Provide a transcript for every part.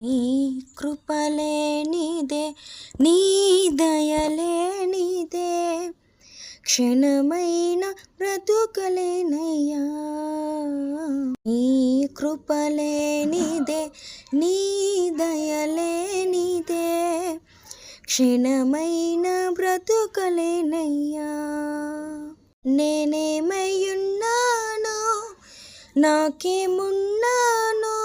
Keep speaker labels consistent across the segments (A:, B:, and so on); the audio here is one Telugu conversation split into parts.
A: నీ కృపలేనిదే నీ దయలేనిదే క్షణమైన బ్రతుకలేనయ్యా నీ కృపలేనిదే నీ దయలేనిదే క్షణమైన బ్రతుకలేనయ్యా నేనేమయ్యున్నాను నాకేమున్నానో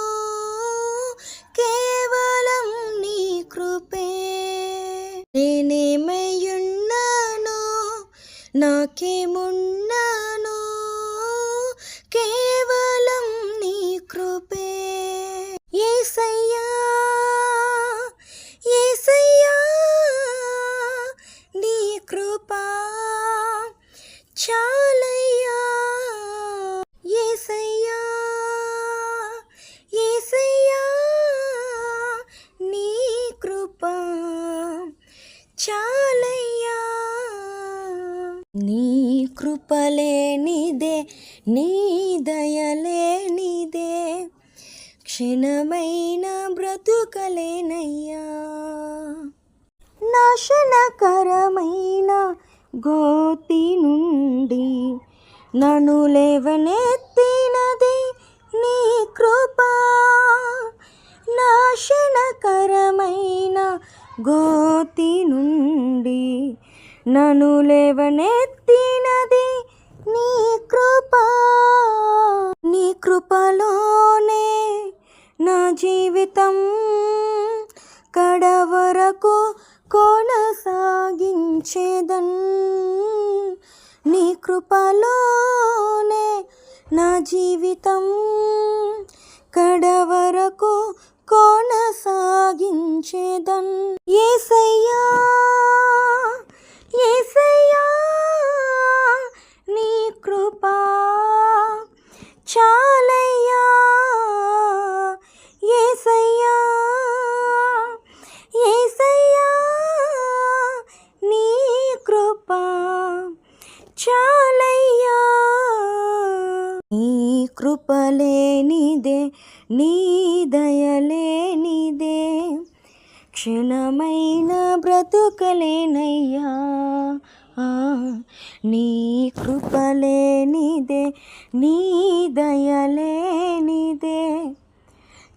A: నాకేమున్నాను కేవలం నీ కృపే. ఏసయ్యా ఏసయ్యా నీ కృపా. చాలయ్యా ఏసయ్యా ఏసయ్యా నీ కృపా. చాలయ్యా నీ కృపలేనిదే నీ దయలేనిదే క్షణమైన బ్రతుకలేనయ్యా. నాశనకరమైన గోతి నుండి నన్ను లేవనెత్తినది నీ కృప. నాశనకరమైన గోతి నన్ను లేవనెత్తినది నీ కృప. నీ కృపలోనే నా జీవితం కడవరకు కొనసాగించేదన్. నీ కృపలోనే నా జీవితం కడవరకు కోన చాలయ్యా. నీ కృపలేనిదే నీ దయలేనిదే. క్షణమైన బ్రతుకలేనయ్యా. ఆ, నీ కృపలేనిదే నీ దయలేనిదే.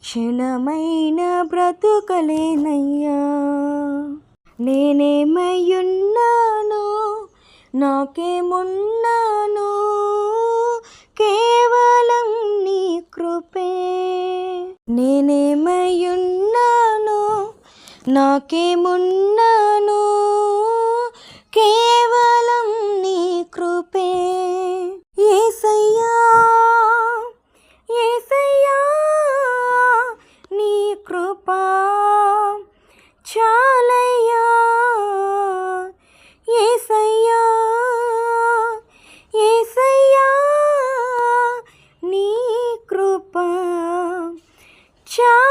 A: క్షణమైన బ్రతుకలేనయ్యా. నేనేమయ్యున్న? నాకేమున్నాను? కేవలం నీ కృపే. నేనేమయ్యున్నాను? నాకేమున్నాను? కే Ciao!